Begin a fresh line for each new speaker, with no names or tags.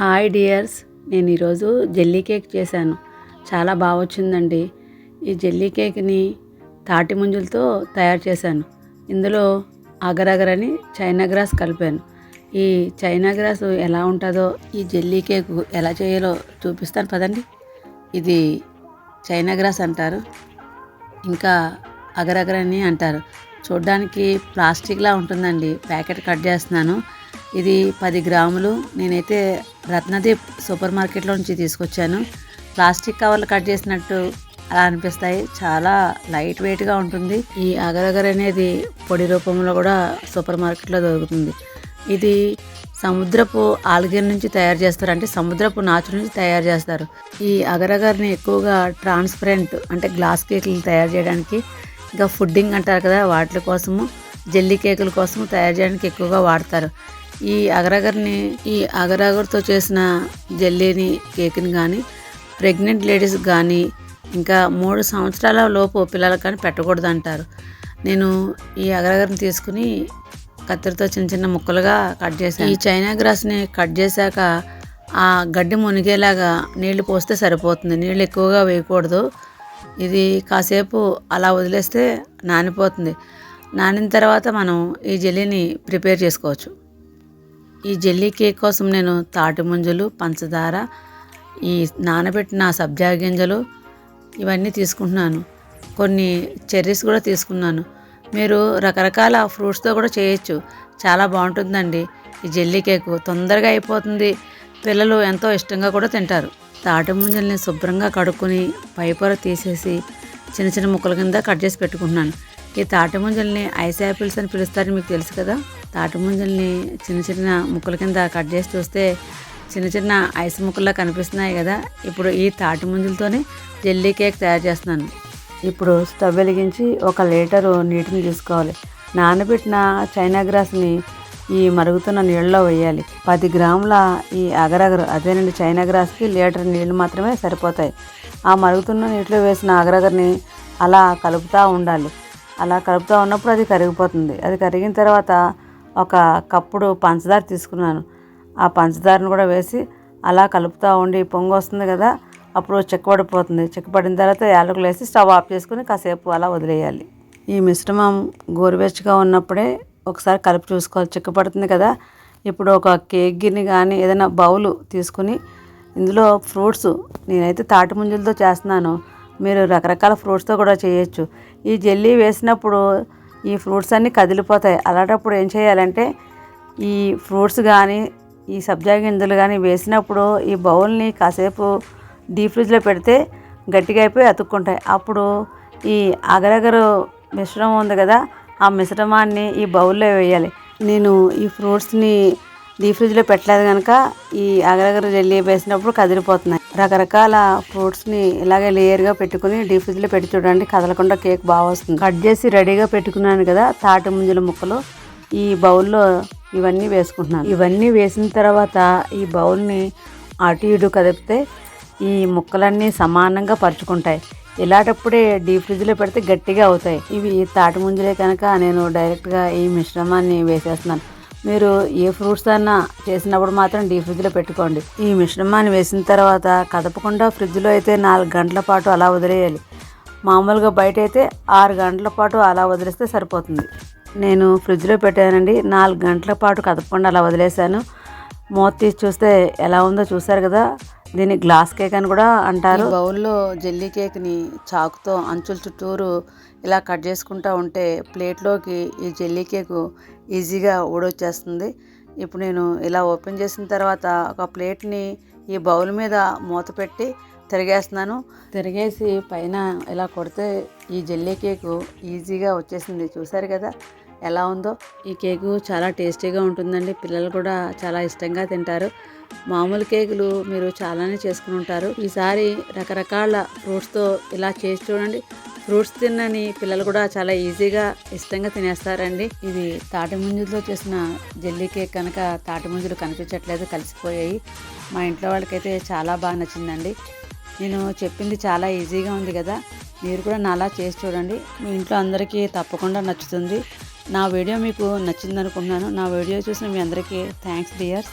Hi dears నేను ఈరోజు jelly cake చేశాను. చాలా బాగా వచ్చిందండి ఈ జెల్లీ కేక్ని తాటి ముంజులతో తయారు చేశాను. ఇందులో అగరగర్ అని చైనా గ్రాస్ కలిపాను. ఈ చైనా గ్రాస్ ఎలా ఉంటుందో ఈ జెల్లీ కేక్ ఎలా చేయాలో చూపిస్తాను పదండి. ఇది చైనా గ్రాస్ అంటారు. ఇంకా అగరగర్ అని అంటారు. చూడ్డానికి ప్లాస్టిక్లా ఉంటుందండి. ప్యాకెట్ కట్ చేస్తున్నాను. ఇది పది గ్రాములు. నేనైతే రత్నదీప్ సూపర్ మార్కెట్లో నుంచి తీసుకొచ్చాను. ప్లాస్టిక్ కవర్లు కట్ చేసినట్టు అలా అనిపిస్తాయి. చాలా లైట్ వెయిట్గా ఉంటుంది. ఈ అగరగర్ అనేది పొడి రూపంలో కూడా సూపర్ మార్కెట్లో దొరుకుతుంది. ఇది సముద్రపు ఆల్గర్ నుంచి తయారు చేస్తారు. అంటే సముద్రపు నాచు నుంచి తయారు చేస్తారు. ఈ అగరగర్ని ఎక్కువగా ట్రాన్స్పరెంట్ అంటే గ్లాస్ కేకులు తయారు చేయడానికి ఇంకా ఫుడ్డింగ్ అంటారు కదా వాటి కోసము జెల్లీ కేకుల కోసం తయారు చేయడానికి ఎక్కువగా వాడతారు. ఈ అగరగర్ని ఈ అగరగర్తో చేసిన జెల్లీని కేక్ని కానీ ప్రెగ్నెంట్ లేడీస్ కానీ ఇంకా మూడు సంవత్సరాల లోపు పిల్లలకు కానీ పెట్టకూడదు అంటారు నేను ఈ అగరగర్ని తీసుకుని కత్తిరితో చిన్న చిన్న ముక్కలుగా కట్ చేశాను. ఈ చైనా గ్రాస్ని కట్ చేశాక ఆ గడ్డి మునిగేలాగా నీళ్ళు పోస్తే సరిపోతుంది. నీళ్ళు ఎక్కువగా వేయకూడదు. ఇది కాసేపు అలా వదిలేస్తే నానిపోతుంది. నానిన తర్వాత మనం ఈ జెల్లీని ప్రిపేర్ చేసుకోవచ్చు. ఈ జెల్లీ కేక్ కోసం నేను తాటి ముంజలు పంచదార ఈ నానబెట్టిన సబ్జా గింజలు ఇవన్నీ తీసుకుంటున్నాను. కొన్ని చెర్రీస్ కూడా తీసుకున్నాను. మీరు రకరకాల ఫ్రూట్స్తో కూడా చేయొచ్చు. చాలా బాగుంటుందండి ఈ జెల్లీ కేకు. తొందరగా అయిపోతుంది. పిల్లలు ఎంతో ఇష్టంగా కూడా తింటారు. తాటి ముంజల్ని శుభ్రంగా కడుక్కొని పైపొర తీసేసి చిన్న చిన్న ముక్కల కింద కట్ చేసి పెట్టుకుంటున్నాను. ఈ తాటి ముంజల్ని ఐస్ యాపిల్స్ అని పిలుస్తారని మీకు తెలుసు కదా? తాటి ముంజల్ని చిన్న చిన్న ముక్కల కింద కట్ చేసి చూస్తే చిన్న చిన్న ఐస్ ముక్కల్లా కనిపిస్తున్నాయి కదా. ఇప్పుడు ఈ తాటి ముంజలతోనే జెల్లీ కేక్ తయారు చేస్తున్నాను. ఇప్పుడు స్టవ్ వెలిగించి ఒక లీటరు నీటిని తీసుకోవాలి. నానబెట్టిన చైనా గ్రాస్ని ఈ మరుగుతున్న నీళ్ళలో వేయాలి. పది గ్రాముల ఈ అగరగరు అదేనండి చైనా గ్రాస్కి లీటర్ నీళ్ళు మాత్రమే సరిపోతాయి. ఆ మరుగుతున్న నీటిలో వేసిన అగరగర్ని అలా కలుపుతూ ఉండాలి. అలా కలుపుతూ ఉన్నప్పుడు అది కరిగిపోతుంది. అది కరిగిన తర్వాత ఒక కప్పుడు పంచదార తీసుకున్నాను. ఆ పంచదారను కూడా వేసి అలా కలుపుతూ ఉండి పొంగు వస్తుంది కదా అప్పుడు చెక్కబడిపోతుంది చెక్కబడిన తర్వాత యాలకులు వేసి స్టవ్ ఆఫ్ చేసుకుని కాసేపు అలా వదిలేయాలి. ఈ మిశ్రమం గోరువెచ్చగా ఉన్నప్పుడే ఒకసారి కలిపి చూసుకోవాలి. చిక్కపడుతుంది కదా ఇప్పుడు ఒక కేక్ గిన్నె కానీ ఏదైనా బౌలు తీసుకుని ఇందులో ఫ్రూట్స్ నేనైతే తాటి ముంజలతో చేస్తున్నాను. మీరు రకరకాల ఫ్రూట్స్తో కూడా చేయొచ్చు. ఈ జెల్లీ వేసినప్పుడు ఈ ఫ్రూట్స్ అన్నీ కదిలిపోతాయి. అలాంటప్పుడు ఏం చేయాలంటే ఈ ఫ్రూట్స్ కానీ ఈ సబ్జా గింజలు కానీ వేసినప్పుడు ఈ బౌల్ని కాసేపు డీప్ ఫ్రిడ్జ్లో పెడితే గట్టిగా అయిపోయి అతుక్కుంటాయి. అప్పుడు ఈ అగరగరు మిశ్రమం ఉంది కదా ఆ మిశ్రమాన్ని ఈ బౌల్లో వేయాలి. నేను ఈ ఫ్రూట్స్ని డీప్ ఫ్రిడ్జ్లో పెట్టలేదు కనుక ఈ అగరగరు జెల్లీ వేసినప్పుడు కదిలిపోతున్నాయి. రకరకాల ఫ్రూట్స్ని ఇలాగే లేయర్గా పెట్టుకుని డీప్ ఫ్రిడ్జ్లో పెట్టి చూడండి. కదలకుండా కేక్ బాగా వస్తుంది. కట్ చేసి రెడీగా పెట్టుకున్నాను కదా తాటి ముంజల ముక్కలు. ఈ బౌల్లో ఇవన్నీ వేసుకుంటున్నాను. ఇవన్నీ వేసిన తర్వాత ఈ బౌల్ని అటు ఇటు కదిపితే ఈ ముక్కలన్నీ సమానంగా పరుచుకుంటాయి. ఇలాంటప్పుడే డీప్ ఫ్రిడ్జ్లో పెడితే గట్టిగా అవుతాయి. ఇవి తాటి ముంజలే కనుక నేను డైరెక్ట్గా ఈ మిశ్రమాన్ని వేసేస్తున్నాను. మీరు ఏ ఫ్రూట్స్ అన్నా చేసినప్పుడు మాత్రం డీ ఫ్రిడ్జ్లో పెట్టుకోండి. ఈ మిశ్రమాన్ని వేసిన తర్వాత కదపకుండా ఫ్రిడ్జ్లో అయితే నాలుగు గంటల పాటు అలా వదిలేయాలి. మామూలుగా బయట అయితే ఆరు గంటల పాటు అలా వదిలేస్తే సరిపోతుంది. నేను ఫ్రిడ్జ్లో పెట్టానండి. నాలుగు గంటల పాటు కదపకుండా అలా వదిలేశాను. మూత తీసి చూస్తే ఎలా ఉందో చూసారు కదా? దీన్ని గ్లాస్ కేక్ అని కూడా అంటారు. బౌల్లో జెల్లీ కేక్ని చాకుతో అంచుల చుట్టూరు ఇలా కట్ చేసుకుంటూ ఉంటే ప్లేట్లోకి ఈ జెల్లీ కేకు ఈజీగా ఊడొచ్చేస్తుంది. ఇప్పుడు నేను ఇలా ఓపెన్ చేసిన తర్వాత ఒక ప్లేట్ని ఈ బౌల్ మీద మూత పెట్టి తిరిగేస్తున్నాను. తిరిగేసి పైన ఇలా కొడితే ఈ జెల్లీ కేకు ఈజీగా వచ్చేసింది. చూసారు కదా? ఎలా ఉందో. ఈ కేకు చాలా టేస్టీగా ఉంటుందండి. పిల్లలు కూడా చాలా ఇష్టంగా తింటారు. మామూలు కేకులు మీరు చాలానే చేసుకుని ఉంటారు. ఈసారి రకరకాల ఫ్రూట్స్తో ఇలా చేసి చూడండి. ఫ్రూట్స్ తిన్నని పిల్లలు కూడా చాలా ఈజీగా ఇష్టంగా తినేస్తారండి. ఇది తాటి ముంజులతో చేసిన జెల్లీ కేక్ కనుక తాటి ముంజులు కనిపించట్లేదు కలిసిపోయాయి. మా ఇంట్లో వాళ్ళకైతే చాలా బాగా నచ్చిందండి. నేను చెప్పింది చాలా ఈజీగా ఉంది కదా. మీరు కూడా నాలా చేసి చూడండి. మీ ఇంట్లో అందరికీ తప్పకుండా నచ్చుతుంది. నా వీడియో మీకు నచ్చిందనుకుంటున్నాను. నా వీడియో చూసిన మీ అందరికీ థ్యాంక్స్ డియర్స్